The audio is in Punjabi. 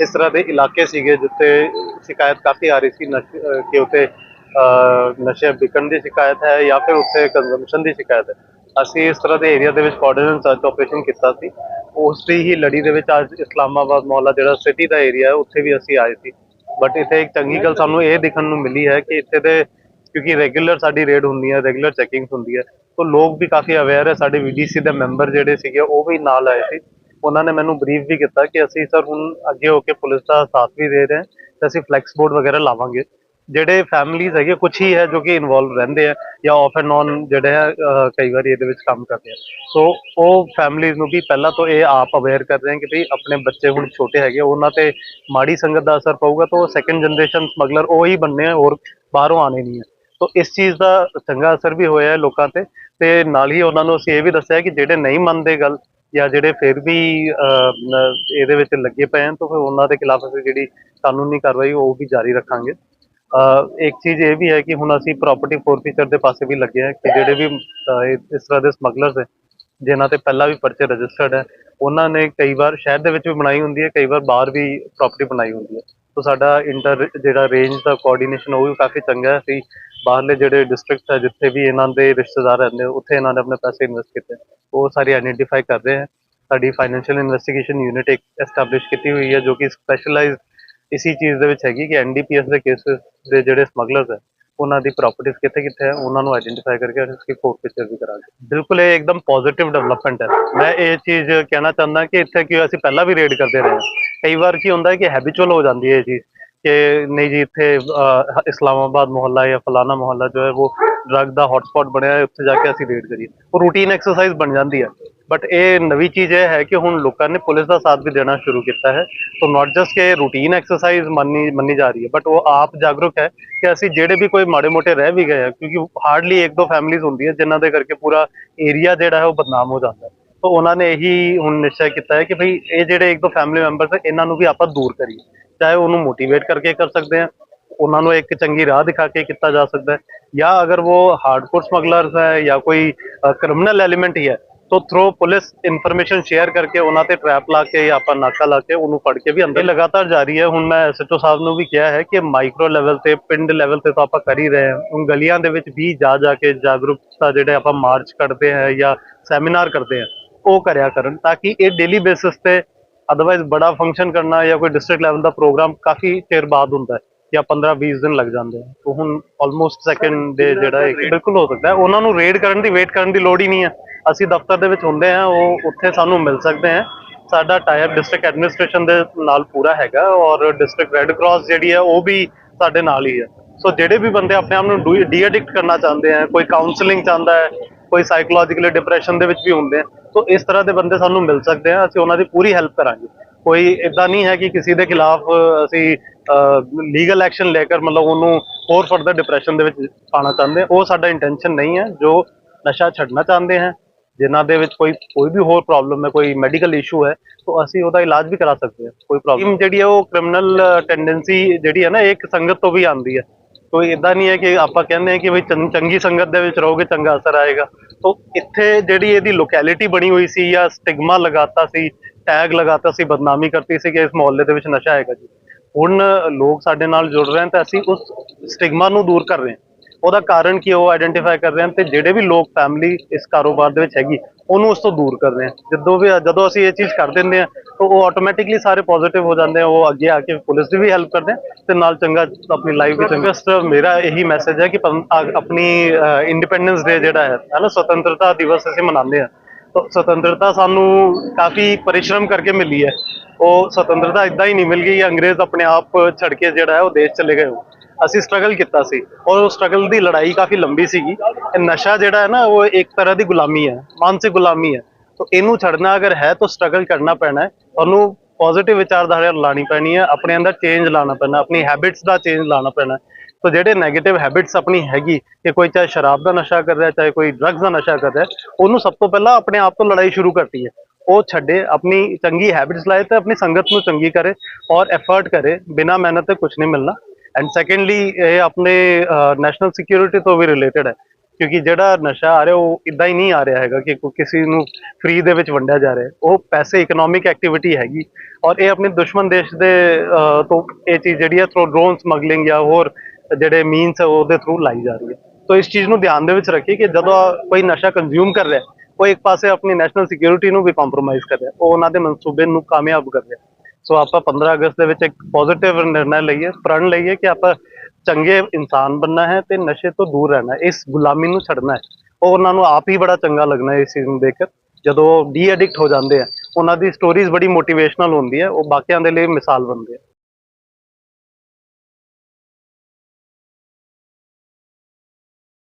ਇਸ ਤਰ੍ਹਾਂ ਦੇ ਇਲਾਕੇ ਸੀਗੇ ਜਿੱਥੇ ਸ਼ਿਕਾਇਤ ਕਾਫੀ ਆ ਰਹੀ ਸੀ ਨਸ਼ੇ ਕਿ ਉੱਥੇ ਨਸ਼ੇ ਵਿਕਣ ਦੀ ਸ਼ਿਕਾਇਤ ਹੈ ਜਾਂ ਫਿਰ ਉੱਥੇ ਕੰਜ਼ੰਪਸ਼ਨ ਦੀ ਸ਼ਿਕਾਇਤ ਹੈ। ਅਸੀਂ ਇਸ ਤਰ੍ਹਾਂ ਦੇ ਏਰੀਆ ਦੇ ਵਿੱਚ ਕੋਆਰਡੀਨੇਟ ਸਰਚ ਆਪਰੇਸ਼ਨ ਕੀਤਾ ਸੀ। ਉਸ ਦੀ ਹੀ ਲੜੀ ਦੇ ਵਿੱਚ ਅੱਜ ਇਸਲਾਮਾਬਾਦ ਮੁਹੱਲਾ ਜਿਹੜਾ ਸਿਟੀ ਦਾ ਏਰੀਆ ਹੈ, ਉੱਥੇ ਵੀ ਅਸੀਂ ਆਏ ਸੀ। ਬਟ ਇੱਥੇ ਇੱਕ ਚੰਗੀ ਗੱਲ ਸਾਨੂੰ ਇਹ ਦੇਖਣ ਨੂੰ ਮਿਲੀ ਹੈ ਕਿ ਇੱਥੇ ਦੇ, ਕਿਉਂਕਿ ਰੈਗੂਲਰ ਸਾਡੀ ਰੇਡ ਹੁੰਦੀ ਹੈ ਰੈਗੂਲਰ ਚੈਕਿੰਗ ਹੁੰਦੀ ਹੈ। ਤਾਂ ਲੋਕ ਵੀ ਕਾਫੀ ਅਵੇਅਰ ਹੈ, ਸਾਡੇ ਵੀਡੀਸੀ ਦੇ ਮੈਂਬਰ ਜਿਹੜੇ ਸੀਗੇ ਉਹ ਵੀ ਨਾਲ ਆਏ ਸੀ। ਉਹਨਾਂ ਨੇ ਮੈਨੂੰ ਬਰੀਫ ਵੀ ਕੀਤਾ ਕਿ ਅਸੀਂ ਸਰ ਹੁਣ ਅੱਗੇ ਹੋ ਕੇ ਪੁਲਿਸ ਦਾ ਸਾਥ ਵੀ ਦੇ ਰਹੇ ਹਾਂ ਤੇ ਅਸੀਂ ਫਲੈਕਸ ਬੋਰਡ ਵਗੈਰਾ ਲਾਵਾਂਗੇ। ਜਿਹੜੇ ਫੈਮਲੀਜ਼ ਹੈਗੇ ਕੁਝ ਹੀ ਹੈ ਜੋ ਕਿ ਇਨਵੋਲਵ ਰਹਿੰਦੇ ਆ ਜਾਂ ਆਫ ਐਂਡ ਔਨ ਜਿਹੜੇ ਹੈ ਕਈ ਵਾਰੀ ਇਹਦੇ ਵਿੱਚ ਕੰਮ ਕਰਦੇ ਆ। ਸੋ ਉਹ ਫੈਮਲੀਜ਼ ਨੂੰ ਵੀ ਪਹਿਲਾਂ ਤੋਂ ਇਹ ਆਪ ਅਵੇਅਰ ਕਰ ਰਹੇ ਆ ਕਿ ਭਈ ਆਪਣੇ ਬੱਚੇ ਹੁਣ ਛੋਟੇ ਹੈਗੇ ਉਹਨਾਂ ਤੇ ਮਾੜੀ ਸੰਗਤ ਦਾ ਅਸਰ ਪਊਗਾ ਤਾਂ ਉਹ ਸੈਕੰਡ ਜਨਰੇਸ਼ਨ ਸਮਗਲਰ ਉਹ ਹੀ ਬੰਨੇ ਆ ਹੋਰ ਬਾਹਰੋਂ ਆਣੇ ਨਹੀਂ ਹੈ ਸੋ ਇਸ ਚੀਜ਼ ਦਾ ਚੰਗਾ ਅਸਰ ਵੀ ਹੋਇਆ ਹੈ ਲੋਕਾਂ ਤੇ ਤੇ ਨਾਲ ਹੀ ਉਹਨਾਂ ਨੂੰ ਅਸੀਂ ਇਹ ਵੀ ਦੱਸਿਆ ਕਿ ਜਿਹੜੇ ਨਹੀਂ ਮੰਨਦੇ ਗੱਲ ਜਾਂ ਜਿਹੜੇ ਫਿਰ ਵੀ ਇਹਦੇ ਵਿੱਚ ਲੱਗੇ ਪਏ ਹਨ, ਤਾਂ ਫਿਰ ਉਹਨਾਂ ਦੇ ਖਿਲਾਫ ਅਸੀਂ ਜਿਹੜੀ ਕਾਨੂੰਨੀ ਕਾਰਵਾਈ ਉਹ ਵੀ ਜਾਰੀ ਰੱਖਾਂਗੇ। ਇੱਕ ਚੀਜ਼ ਇਹ ਵੀ ਹੈ ਕਿ ਹੁਣ ਅਸੀਂ ਪ੍ਰਾਪਰਟੀ ਫੋਰਫੀਚਰ ਦੇ ਪਾਸੇ ਵੀ ਲੱਗੇ ਹਾਂ ਕਿ ਜਿਹੜੇ ਵੀ ਇਸ ਤਰ੍ਹਾਂ ਦੇ ਸਮਗਲਰਸ ਹੈ, ਜਿਨ੍ਹਾਂ ਤੇ ਪਹਿਲਾਂ ਵੀ ਪਰਚੇ ਰਜਿਸਟਰਡ ਹੈ, ਉਹਨਾਂ ਨੇ ਕਈ ਵਾਰ ਸ਼ਹਿਰ ਦੇ ਵਿੱਚ ਵੀ ਬਣਾਈ ਹੁੰਦੀ ਹੈ, ਕਈ ਵਾਰ ਬਾਹਰ ਵੀ ਪ੍ਰਾਪਰਟੀ ਬਣਾਈ ਹੁੰਦੀ ਹੈ। ਸੋ ਸਾਡਾ ਇੰਟਰ ਜਿਹੜਾ ਰੇਂਜ ਦਾ ਕੋਆਰਡੀਨੇਸ਼ਨ ਉਹ ਵੀ ਕਾਫੀ ਚੰਗਾ ਹੈ, ਅਸੀਂ ਬਾਹਰਲੇ ਜਿਹੜੇ ਡਿਸਟ੍ਰਿਕਟਸ ਹੈ, ਜਿੱਥੇ ਵੀ ਇਹਨਾਂ ਦੇ ਰਿਸ਼ਤੇਦਾਰ ਰਹਿੰਦੇ ਉੱਥੇ ਇਹਨਾਂ ਨੇ ਆਪਣੇ ਪੈਸੇ ਇਨਵੈਸਟ ਕੀਤੇ। ਉਹ ਸਾਰੇ ਆਈਡੈਂਟੀਫਾਈ ਕਰ ਰਹੇ ਹੈ। ਸਾਡੀ ਫਾਈਨੈਂਸ਼ੀਅਲ ਇਨਵੈਸਟੀਗੇਸ਼ਨ ਯੂਨਿਟ ਇੱਕ ਐਸਟੈਬਲਿਸ਼ ਕੀਤੀ ਹੋਈ ਹੈ ਜੋ ਕਿ ਸਪੈਸ਼ਲਾਈਜ਼ਡ ਇਸੀ ਚੀਜ਼ ਦੇ ਵਿੱਚ ਹੈਗੀ ਕਿ ਐਨਡੀਪੀਐਸ ਦੇ ਕੇਸਸ ਦੇ ਜਿਹੜੇ ਸਮਗਲਰਸ ਹੈ, ਉਹਨਾਂ ਦੀ ਪ੍ਰਾਪਰਟੀਆਂ ਕਿੱਥੇ ਕਿੱਥੇ ਹੈ, ਉਹਨਾਂ ਨੂੰ ਆਈਡੈਂਟੀਫਾਈ ਕਰਕੇ ਅਸੀਂ ਫੋਰਫੀਚਰ ਵੀ ਕਰਾਂਗੇ। ਬਿਲਕੁਲ ਇਹ ਇੱਕਦਮ ਪੋਜ਼ਿਟਿਵ ਡਿਵੈਲਪਮੈਂਟ ਹੈ। ਮੈਂ ਇਹ ਚੀਜ਼ ਕਹਿਣਾ ਚਾਹੁੰਦਾ ਕਿ ਇੱਥੇ ਕਿ ਅਸੀਂ ਪਹਿਲਾਂ ਵੀ ਰੇਡ ਕਰਦੇ ਰਹੇ ਹਾਂ। ਕਈ ਵਾਰ ਕੀ ਹੁੰਦਾ ਹੈ ਕਿ ਹੈਬਿਚੁਅਲ ਹੋ ਜਾਂਦੀ ਹੈ ਇਹ ਚੀਜ਼ ਕਿ ਨਹੀਂ ਜੀ, ਇੱਥੇ ਇਸਲਾਮਾਬਾਦ ਮੁਹੱਲਾ ਜਾਂ ਫਲਾਣਾ ਮੁਹੱਲਾ ਜੋ ਹੈ, ਉਹ ਡਰੱਗ ਦਾ ਹੌਟਸਪੌਟ ਬਣਿਆ ਹੈ ਉੱਥੇ ਜਾ ਕੇ ਅਸੀਂ ਰੇਡ ਕਰੀਏ। ਉਹ ਰੂਟੀਨ ਐਕਸਰਸਾਈਜ਼ ਬਣ ਜਾਂਦੀ ਹੈ। ਬਟ ਇਹ ਨਵੀਂ ਚੀਜ਼ ਇਹ ਹੈ ਕਿ ਹੁਣ ਲੋਕਾਂ ਨੇ ਪੁਲਿਸ ਦਾ ਸਾਥ ਵੀ ਦੇਣਾ ਸ਼ੁਰੂ ਕੀਤਾ ਹੈ। ਸੋ ਨਾਟ ਜਸਟ ਕਿ ਰੂਟੀਨ ਐਕਸਰਸਾਈਜ਼ ਮੰਨੀ ਮੰਨੀ ਜਾ ਰਹੀ ਹੈ ਬਟ ਉਹ ਆਪ ਜਾਗਰੂਕ ਹੈ ਕਿ ਅਸੀਂ ਜਿਹੜੇ ਵੀ ਕੋਈ ਮਾੜੇ ਮੋਟੇ ਰਹਿ ਵੀ ਗਏ ਆ, ਕਿਉਂਕਿ ਹਾਰਡਲੀ ਇੱਕ ਦੋ ਫੈਮਿਲੀਜ਼ ਹੁੰਦੀਆਂ ਜਿਨ੍ਹਾਂ ਦੇ ਕਰਕੇ ਪੂਰਾ ਏਰੀਆ ਜਿਹੜਾ ਹੈ ਉਹ ਬਦਨਾਮ ਹੋ ਜਾਂਦਾ ਹੈ। ਸੋ ਉਹਨਾਂ ਨੇ ਇਹੀ ਹੁਣ ਨਿਸ਼ਚੈ ਕੀਤਾ ਹੈ ਕਿ ਭਈ ਇਹ ਜਿਹੜੇ ਇੱਕ ਦੋ ਫੈਮਿਲੀ ਮੈਂਬਰਸ ਹੈ ਇਹਨਾਂ ਨੂੰ ਵੀ ਆਪਾਂ ਦੂਰ ਕਰੀਏ। ਚਾਹੇ ਉਹਨੂੰ ਮੋਟੀਵੇਟ ਕਰਕੇ ਕਰ ਸਕਦੇ ਆ ਉਹਨਾਂ ਨੂੰ ਇੱਕ ਚੰਗੀ ਰਾਹ ਦਿਖਾ ਕੇ ਕੀਤਾ ਜਾ ਸਕਦਾ ਜਾਂ ਅਗਰ ਉਹ ਹਾਰਡਕੋਰ ਸਮਗਲਰਸ ਹੈ ਜਾਂ ਕੋਈ ਕ੍ਰਿਮੀਨਲ ਐਲੀਮੈਂਟ ਹੀ ਹੈ, ਤੋ ਥਰੋ ਪੁਲਿਸ ਇਨਫੋਰਮੇਸ਼ਨ ਸ਼ੇਅਰ ਕਰਕੇ ਉਹਨਾਂ ਤੇ ਟ੍ਰੈਪ ਲਾ ਕੇ ਜਾਂ ਆਪਾਂ ਨਾਕਾ ਲਾ ਕੇ ਉਹਨੂੰ ਫੜ ਕੇ ਵੀ ਅੰਦਰ ਲਗਾਤਾਰ ਜਾਰੀ ਹੈ। ਹੁਣ ਮੈਂ ਐਸਐਚਓ ਸਾਹਿਬ ਨੂੰ ਵੀ ਕਿਹਾ ਹੈ ਕਿ ਮਾਈਕਰੋ ਲੈਵਲ ਤੇ, ਪਿੰਡ ਲੈਵਲ ਤੇ ਤਾਂ ਆਪਾਂ ਕਰ ਹੀ ਰਹੇ ਹਾਂ। ਹੁਣ ਗਲੀਆਂ ਦੇ ਵਿੱਚ ਵੀ ਜਾ ਜਾ ਕੇ ਜਾਗਰੂਕਤਾ ਜਿਹੜੇ ਆਪਾਂ ਮਾਰਚ ਕਰਦੇ ਹਾਂ ਜਾਂ ਸੈਮੀਨਾਰ ਕਰਦੇ ਹਾਂ, ਉਹ ਕਰਿਆ ਕਰਨ ਤਾਂ ਕਿ ਇਹ ਡੇਲੀ ਬੇਸਿਸ ਤੇ ਅਦਰਵਾਇਜ਼ ਬੜਾ ਫੰਕਸ਼ਨ ਕਰਨਾ ਜਾਂ ਕੋਈ ਡਿਸਟ੍ਰਿਕਟ ਲੈਵਲ ਦਾ ਪ੍ਰੋਗਰਾਮ ਕਾਫੀ ਚਿਰ ਬਾਅਦ ਹੁੰਦਾ ਹੈ। ਜਾਂ 15-20 ਦਿਨ ਲੱਗ ਜਾਂਦੇ ਆ। ਉਹ ਹੁਣ ਆਲਮੋਸਟ ਸੈਕੰਡ ਡੇ ਜਿਹੜਾ ਹੈ ਬਿਲਕੁਲ ਹੋ ਸਕਦਾ ਹੈ। ਉਹਨਾਂ ਨੂੰ ਰੇਡ ਕਰਨ ਦੀ ਵੇਟ ਕਰਨ ਦੀ ਲੋੜ ਹੀ ਨਹੀਂ ਹੈ। ਅਸੀਂ ਦਫ਼ਤਰ ਦੇ ਵਿੱਚ ਹੁੰਦੇ ਆ ਉਹ ਉੱਥੇ ਸਾਨੂੰ ਮਿਲ ਸਕਦੇ ਆ ਸਾਡਾ ਟਾਇਰ ਡਿਸਟ੍ਰਿਕਟ ਐਡਮਿਨਿਸਟ੍ਰੇਸ਼ਨ ਦੇ ਨਾਲ ਪੂਰਾ ਹੈਗਾ ਔਰ ਡਿਸਟ੍ਰਿਕਟ ਰੈੱਡ ਕਰਾਸ ਜਿਹੜੀ ਹੈ ਉਹ ਵੀ ਸਾਡੇ ਨਾਲ ਹੀ ਹੈ। ਸੋ ਜਿਹੜੇ ਵੀ ਬੰਦੇ ਆਪਣੇ ਆਪ ਨੂੰ ਡੀ ਐਡਿਕਟ ਕਰਨਾ ਚਾਹੁੰਦੇ ਆ ਕੋਈ ਕਾਉਂਸਲਿੰਗ ਚਾਹੁੰਦਾ ਹੈ ਕੋਈ ਸਾਈਕੋਲੋਜੀਕਲ ਡਿਪਰੈਸ਼ਨ ਦੇ ਵਿੱਚ ਵੀ ਹੁੰਦੇ ਆ ਸੋ ਇਸ ਤਰ੍ਹਾਂ ਦੇ ਬੰਦੇ ਸਾਨੂੰ ਮਿਲ ਸਕਦੇ ਆ ਅਸੀਂ ਉਹਨਾਂ ਦੀ ਪੂਰੀ ਹੈਲਪ ਕਰਾਂਗੇ। ਕੋਈ ਇਦਾਂ ਨਹੀਂ ਹੈ ਕਿ ਕਿਸੇ ਦੇ ਖਿਲਾਫ ਅਸੀਂ ਲੀਗਲ ਐਕਸ਼ਨ ਲੈ ਕੇ ਮਤਲਬ ਉਹਨੂੰ ਹੋਰ ਫਰਦਰ ਡਿਪਰੈਸ਼ਨ ਦੇ ਵਿੱਚ ਪਾਣਾ ਚਾਹੁੰਦੇ ਉਹ ਸਾਡਾ ਇੰਟੈਂਸ਼ਨ ਨਹੀਂ ਹੈ, ਜੋ ਨਸ਼ਾ ਛੱਡਣਾ ਚਾਹੁੰਦੇ ਹਨ ਜਿਨ੍ਹਾਂ ਦੇ ਵਿੱਚ ਕੋਈ ਕੋਈ ਵੀ ਹੋਰ ਪ੍ਰੋਬਲਮ ਹੈ, ਕੋਈ ਮੈਡੀਕਲ ਇਸ਼ੂ ਹੈ, ਤਾਂ ਅਸੀਂ ਉਹਦਾ ਇਲਾਜ ਵੀ ਕਰਾ ਸਕਦੇ ਹਾਂ, ਕੋਈ ਪ੍ਰੋਬਲਮ ਜਿਹੜੀ ਹੈ ਉਹ ਕ੍ਰਿਮੀਨਲ ਟੈਂਡੈਂਸੀ ਜਿਹੜੀ ਹੈ ਨਾ ਇੱਕ ਸੰਗਤ ਤੋਂ ਵੀ ਆਉਂਦੀ ਹੈ। ਕੋਈ ਇਦਾਂ ਨਹੀਂ ਹੈ ਕਿ ਆਪਾਂ ਕਹਿੰਦੇ ਹਾਂ ਕਿ ਵੀ ਚੰਗੀ ਸੰਗਤ ਦੇ ਵਿੱਚ ਰਹੋਗੇ, ਚੰਗਾ ਅਸਰ ਆਏਗਾ। ਤਾਂ ਇੱਥੇ ਜਿਹੜੀ ਇਹਦੀ ਲੋਕੈਲਿਟੀ ਬਣੀ ਹੋਈ ਸੀ ਜਾਂ ਸਟਿਗਮਾ ਲਗਾਤਾ ਸੀ ਟੈਗ ਲਗਾਤਾ ਸੀ, ਬਦਨਾਮੀ ਕਰਤੀ ਸੀ ਕਿ ਇਸ ਮੁਹੱਲੇ ਦੇ ਵਿੱਚ ਨਸ਼ਾ ਆਏਗਾ ਜੀ। ਹੁਣ ਲੋਕ ਸਾਡੇ ਨਾਲ ਜੁੜ ਰਹੇ ਹਨ ਤਾਂ ਅਸੀਂ ਉਸ ਸਟਿਗਮਾ ਨੂੰ ਦੂਰ ਕਰ ਰਹੇ ਹਾਂ। ਉਹਦਾ ਕਾਰਨ ਕੀ ਉਹ ਆਇਡੈਂਟੀਫਾਈ ਕਰ ਰਹੇ ਹਨ ਤੇ ਜਿਹੜੇ ਵੀ ਲੋਕ ਫੈਮਿਲੀ ਇਸ ਕਾਰੋਬਾਰ ਦੇ ਵਿੱਚ ਹੈਗੀ, ਉਹਨੂੰ ਉਸ ਤੋਂ ਦੂਰ ਕਰ ਰਹੇ ਹਾਂ। ਜਦੋਂ ਵੀ, ਜਦੋਂ ਅਸੀਂ ਇਹ ਚੀਜ਼ ਕਰ ਦਿੰਦੇ ਹਾਂ, ਤਾਂ ਉਹ ਆਟੋਮੈਟਿਕਲੀ ਸਾਰੇ ਪੋਜ਼ਿਟਿਵ ਹੋ ਜਾਂਦੇ ਆ, ਉਹ ਅੱਗੇ ਆ ਕੇ ਪੁਲਿਸ ਦੀ ਵੀ ਹੈਲਪ ਕਰਦੇ ਆ ਤੇ ਨਾਲ ਚੰਗਾ ਆਪਣੀ ਲਾਈਫ ਵੀ ਚੰਗਾ। ਮੇਰਾ ਇਹੀ ਮੈਸੇਜ ਹੈ ਕਿ ਪੰ- ਆਪਣੀ ਇੰਡੀਪੈਂਡੈਂਸ ਡੇ ਜਿਹੜਾ ਹੈ ਹੈ ਨਾ, ਸੁਤੰਤਰਤਾ ਦਿਵਸ ਅਸੀਂ ਮਨਾਉਂਦੇ ਹਾਂ। ਸੁਤੰਤਰਤਾ ਸਾਨੂੰ ਕਾਫੀ ਪਰਿਸ਼ਰਮ ਕਰਕੇ ਮਿਲੀ ਹੈ। ਉਹ ਸੁਤੰਤਰਤਾ ਇਦਾਂ ਹੀ ਨਹੀਂ ਮਿਲ ਗਈ, ਅੰਗਰੇਜ਼ ਆਪਣੇ ਆਪ ਛੱਡ ਕੇ ਜਿਹੜਾ ਹੈ ਉਹ ਦੇਸ਼ ਚਲੇ ਗਏ ਉਹ। ਅਸੀਂ ਸਟਰਗਲ ਕੀਤਾ ਸੀ ਔਰ ਉਹ ਸਟਰਗਲ ਦੀ ਲੜਾਈ ਕਾਫੀ ਲੰਬੀ ਸੀਗੀ। ਇਹ ਨਸ਼ਾ ਜਿਹੜਾ ਹੈ ਨਾ, ਉਹ ਇੱਕ ਤਰ੍ਹਾਂ ਦੀ ਗੁਲਾਮੀ ਹੈ, ਮਾਨਸਿਕ ਗੁਲਾਮੀ ਹੈ। ਤਾਂ ਇਹਨੂੰ ਛੱਡਣਾ ਅਗਰ ਹੈ ਤਾਂ ਸਟਰਗਲ ਕਰਨਾ ਪੈਣਾ ਹੈ। ਤੁਹਾਨੂੰ ਪੋਜ਼ਿਟਿਵ ਵਿਚਾਰਧਾਰਾ ਲਾਣੀ ਪੈਣੀ ਹੈ, ਆਪਣੇ ਅੰਦਰ ਚੇਂਜ ਲਾਣਾ ਪੈਣਾ, ਆਪਣੀ ਹੈਬਿਟਸ ਦਾ ਚੇਂਜ ਲਾਣਾ ਪੈਣਾ ਤਾਂ ਜਿਹੜੇ 네ਗੇਟਿਵ ਹੈਬਿਟਸ ਆਪਣੀ ਹੈਗੀ, ਕਿ ਕੋਈ ਚਾਹੇ ਸ਼ਰਾਬ ਦਾ ਨਸ਼ਾ ਕਰ ਰਿਹਾ, ਚਾਹੇ ਕੋਈ ਡਰੱਗਸ ਦਾ ਨਸ਼ਾ ਕਰ ਰਿਹਾ, ਉਹਨੂੰ ਸਭ ਤੋਂ ਪਹਿਲਾਂ ਆਪਣੇ ਆਪ ਤੋਂ ਲੜਾਈ ਸ਼ੁਰੂ ਕਰਤੀ ਹੈ। ਉਹ ਛੱਡੇ, ਆਪਣੀ ਚੰਗੀ ਹੈਬਿਟਸ ਲਾਏ ਤੇ ਆਪਣੀ ਸੰਗਤ ਨੂੰ ਚੰਗੀ ਕਰੇ ਔਰ ਐਫਰਟ ਕਰੇ, ਬਿਨਾ ਮਿਹਨਤ ਤੇ ਕੁਝ ਨਹੀਂ ਮਿਲਣਾ। ਐਂਡ ਸੈਕੰਡਲੀ ਇਹ ਆਪਣੇ ਨੈਸ਼ਨਲ ਸਿਕਿਉਰਿਟੀ ਤੋਂ ਵੀ ਰਿਲੇਟਡ ਹੈ। ਕਿਉਂਕਿ ਜਿਹੜਾ ਨਸ਼ਾ ਆ ਰਿਹਾ, ਉਹ ਇਦਾਂ ਹੀ ਨਹੀਂ ਆ ਰਿਹਾ ਹੈਗਾ ਕਿ ਕਿਸੇ ਨੂੰ ਫ੍ਰੀ ਦੇ ਵਿੱਚ ਵੰਡਿਆ ਜਾ ਰਿਹਾ। ਉਹ ਪੈਸੇ ਇਕਨੋਮਿਕ ਐਕਟੀਵਿਟੀ ਹੈਗੀ। ਔਰ ਇਹ ਆਪਣੇ ਦੁਸ਼ਮਣ ਦੇਸ਼ ਦੇ ਤੋਂ ਇਹ ਚੀਜ਼ ਜਿਹੜੀ ਹੈ ਥਰੂ ਡਰੋਨ ਸਮਗਲਿੰਗ ਜਾਂ ਹੋਰ ਜਿਹੜੇ ਮੀਨਸ ਹੈ ਉਹਦੇ ਥਰੂ ਲਾਈ ਜਾ ਰਹੀ ਹੈ। ਤੋ ਇਸ ਚੀਜ਼ ਨੂੰ ਧਿਆਨ ਦੇ ਵਿੱਚ ਰੱਖੀ ਕਿ ਜਦੋਂ ਕੋਈ ਨਸ਼ਾ ਕੰਜ਼ਿਊਮ ਕਰ ਰਿਹਾ, ਉਹ ਇੱਕ ਪਾਸੇ ਆਪਣੀ ਨੈਸ਼ਨਲ ਸਿਕਿਉਰਿਟੀ ਨੂੰ ਵੀ ਕੰਪਰੋਮਾਈਜ਼ ਕਰ ਰਿਹਾ, ਉਹ ਉਹਨਾਂ ਦੇ ਮਨਸੂਬੇ ਨੂੰ ਕਾਮਯਾਬ ਕਰ ਰਿਹਾ। ਸੋ ਆਪਾਂ 15 ਅਗਸਤ ਦੇ ਵਿੱਚ ਇੱਕ ਪੋਜ਼ਿਟਿਵ ਨਿਰਣਾ ਲਈਏ, ਪ੍ਰਣ ਲਈਏ ਕਿ ਆਪਾਂ ਚੰਗੇ ਇਨਸਾਨ ਬਣਨਾ ਹੈ ਤੇ ਨਸ਼ੇ ਤੋਂ ਦੂਰ ਰਹਿਣਾ ਇਸ ਗੁਲਾਮੀ ਨੂੰ ਛੱਡਣਾ ਹੈ। ਉਹ ਉਹਨਾਂ ਨੂੰ ਆਪ ਹੀ ਬੜਾ ਚੰਗਾ ਲੱਗਣਾ ਇਸ ਚੀਜ਼ ਨੂੰ ਦੇਖ ਕੇ। ਜਦੋਂ ਡੀ ਐਡਿਕਟ ਹੋ ਜਾਂਦੇ ਆ, ਉਹਨਾਂ ਦੀ ਸਟੋਰੀਜ਼ ਬੜੀ ਮੋਟੀਵੇਸ਼ਨਲ ਹੁੰਦੀ ਹੈ, ਉਹ ਬਾਕੀਆਂ ਦੇ ਲਈ ਮਿਸਾਲ ਬਣਦੇ ਹੈ